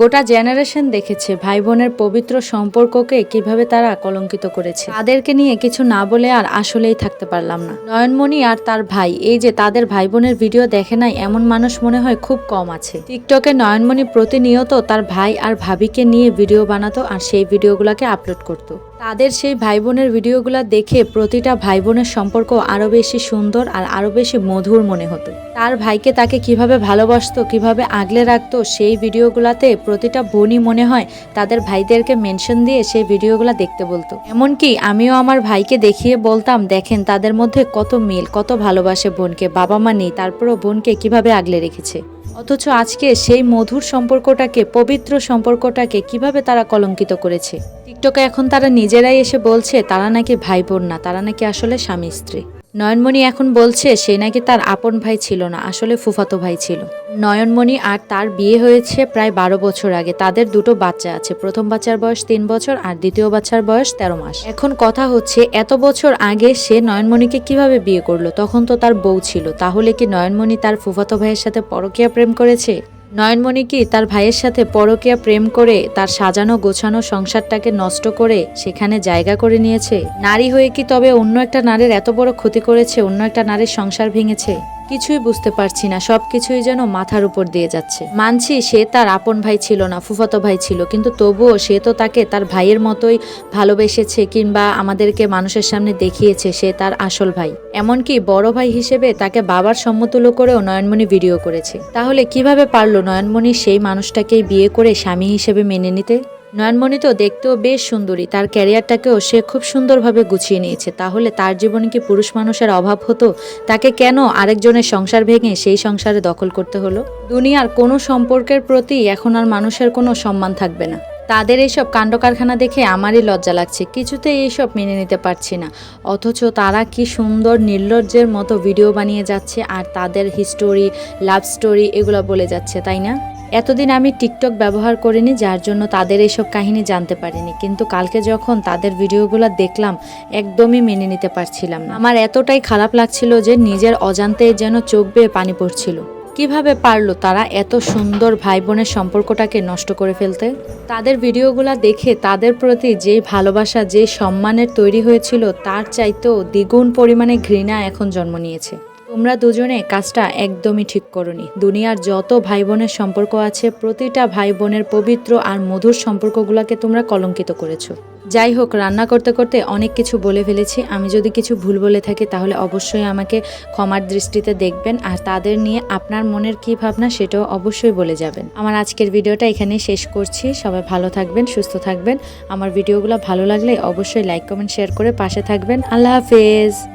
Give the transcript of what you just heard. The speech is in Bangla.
গোটা জেনারেশন দেখেছে ভাই বোনের পবিত্র সম্পর্ককে কীভাবে তারা কলঙ্কিত করেছে। তাদেরকে নিয়ে কিছু না বলে আর আসলেই থাকতে পারলাম না। নয়নমণি আর তার ভাই, এই যে তাদের ভাই বোনের ভিডিও দেখে নাই, এমন মানুষ মনে হয় খুব কম আছে। টিকটকে নয়নমণি প্রতিনিয়ত তার ভাই আর ভাবিকে নিয়ে ভিডিও বানাতো আর সেই ভিডিওগুলোকে আপলোড করত। তাদের সেই ভাই বোনের ভিডিওগুলো দেখে প্রতিটা ভাই বোনের সম্পর্ক আরও বেশি সুন্দর আর আরও বেশি মধুর মনে হতো। তার ভাইকে তাকে কীভাবে ভালোবাসতো, কীভাবে আগলে রাখতো, সেই ভিডিওগুলোতে প্রতিটা বোনই মনে হয় তাদের ভাইদেরকে মেনশন দিয়ে সেই ভিডিওগুলো দেখতে বলতো। এমনকি আমিও আমার ভাইকে দেখিয়ে বলতাম, দেখেন, তাদের মধ্যে কত মিল, কত ভালোবাসে বোনকে, বাবা মা নেই, তারপরও বোনকে কীভাবে আগলে রেখেছে? অথচ আজকে সেই মধুর সম্পর্কটাকে, পবিত্র সম্পর্কটাকে কীভাবে তারা কলঙ্কিত করেছে? টিকটকে এখন তারা নিজেরাই এসে বলছে, তারা নাকি ভাই বোন না, তারা নাকি আসলে স্বামী স্ত্রী নয়নমণি এখন বলছে, সে নাকি তার আপন ভাই ছিল না, আসলে ফুফাতো ভাই ছিল। নয়নমণি আর তার বিয়ে হয়েছে প্রায় বারো বছর আগে। তাদের দুটো বাচ্চা আছে, প্রথম বাচ্চার বয়স তিন বছর আর দ্বিতীয় বাচ্চার বয়স তেরো মাস। এখন কথা হচ্ছে, এত বছর আগে সে নয়নমণিকে কীভাবে বিয়ে করল? তখন তো তার বউ ছিল। তাহলে কি নয়নমণি তার ফুফাতো ভাইয়ের সাথে পরকীয়া প্রেম করেছে? নয়নমণি কি তার ভাইয়ের সাথে পরকিয়া প্রেম করে তার সাজানো গোছানো সংসারটাকে নষ্ট করে সেখানে জায়গা করে নিয়েছে? নারী হয়ে কি তবে অন্য একটা নারীর এত বড় ক্ষতি করেছে, অন্য একটা নারীর সংসার ভেঙেছে? কিছুই বুঝতে পারছি না সব কিছুই যেন মাথার উপর দিয়ে যাচ্ছে। মানছি সে তার আপন ভাই ছিল না, ফুফাতো ভাই ছিল, কিন্তু তবুও সে তো তাকে তার ভাইয়ের মতোই ভালোবেসেছে কিংবা আমাদেরকে মানুষের সামনে দেখিয়েছে সে তার আসল ভাই। এমনকি বড় ভাই হিসেবে তাকে বাবার সম্মতুল্য করেও নয়নমণি ভিডিও করেছে। তাহলে কীভাবে পারল নয়নমণি সেই মানুষটাকেই বিয়ে করে স্বামী হিসেবে মেনে নিতে? নয়নমণি তো দেখতেও বেশ সুন্দরী। তার ক্যারিয়ারটাকেও সে খুব সুন্দরভাবে গুছিয়ে নিয়েছে। তাহলে তার জীবনে কি পুরুষ মানুষের অভাব হতো? তাকে কেন আরেকজনের সংসার ভেঙে সেই সংসারে দখল করতে হলো? দুনিয়ার কোনো সম্পর্কের প্রতি এখন আর মানুষের কোনো সম্মান থাকবে না। তাদের এইসব কাণ্ড কারখানা দেখে আমারই লজ্জা লাগছে। কিছুতেই এইসব মেনে নিতে পারছি না। অথচ তারা কি সুন্দর, নির্লজ্জের মতো ভিডিও বানিয়ে যাচ্ছে আর তাদের হিস্টোরি লাভ স্টোরি এগুলো বলে যাচ্ছে, তাই না? এতদিন আমি টিকটক ব্যবহার করিনি, যার জন্য তাদের এইসব কাহিনী জানতে পারিনি। কিন্তু কালকে যখন তাদের ভিডিওগুলো দেখলাম, একদমই মেনে নিতে পারছিলাম না। আমার এতটাই খারাপ লাগছিল যে নিজের অজান্তে যেন চোখ বেয়ে পানি পড়ছিল। কীভাবে পারল তারা এত সুন্দর ভাই বোনের সম্পর্কটাকে নষ্ট করে ফেলতে? তাদের ভিডিওগুলো দেখে তাদের প্রতি যেই ভালোবাসা যে সম্মানের তৈরি হয়েছিল, তার চাইতেও দ্বিগুণ পরিমাণে ঘৃণা এখন জন্ম নিয়েছে। তোমরা দুজনে কাজটা একদমই ঠিক করনি। দুনিয়ার যত ভাই বোনের সম্পর্ক আছে, প্রতিটা ভাই বোনের পবিত্র আর মধুর সম্পর্কগুলোকে তোমরা কলঙ্কিত করেছ। যাই হোক, রান্না করতে করতে অনেক কিছু বলে ফেলেছি। আমি যদি কিছু ভুল বলে থাকি, তাহলে অবশ্যই আমাকে ক্ষমার দৃষ্টিতে দেখবেন আর তাদের নিয়ে আপনার মনের কি ভাবনা সেটাও অবশ্যই বলে যাবেন। আমার আজকের ভিডিওটা এখানেই শেষ করছি। সবাই ভালো থাকবেন, সুস্থ থাকবেন। আমার ভিডিওগুলো ভালো লাগলে অবশ্যই লাইক, কমেন্ট, শেয়ার করে পাশে থাকবেন। আল্লাহ হাফেজ।